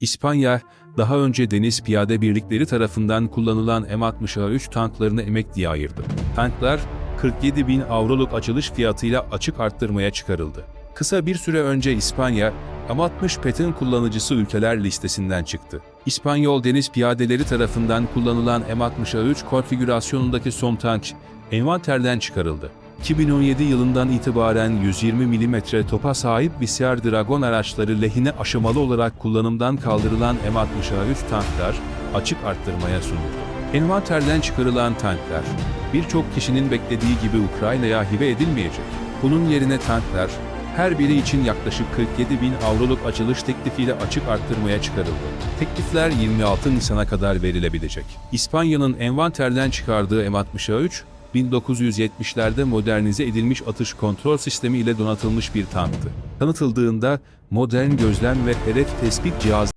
İspanya, daha önce deniz piyade birlikleri tarafından kullanılan M60A3 tanklarını emekliye ayırdı. Tanklar, 47 bin avroluk açılış fiyatıyla açık arttırmaya çıkarıldı. Kısa bir süre önce İspanya, M60 Pet'in kullanıcısı ülkeler listesinden çıktı. İspanyol deniz piyadeleri tarafından kullanılan M60A3 konfigürasyonundaki son tank, envanterden çıkarıldı. 2017 yılından itibaren 120 mm topa sahip Visyar Dragon araçları lehine aşamalı olarak kullanımdan kaldırılan M60A3 tanklar açık arttırmaya sunuldu. Envanterden çıkarılan tanklar, birçok kişinin beklediği gibi Ukrayna'ya hibe edilmeyecek. Bunun yerine tanklar, her biri için yaklaşık 47 bin avroluk açılış teklifiyle açık arttırmaya çıkarıldı. Teklifler 26 Nisan'a kadar verilebilecek. İspanya'nın envanterden çıkardığı M60A3, 1970'lerde modernize edilmiş atış kontrol sistemi ile donatılmış bir tanktı. Tanıtıldığında modern gözlem ve hedef tespit cihazı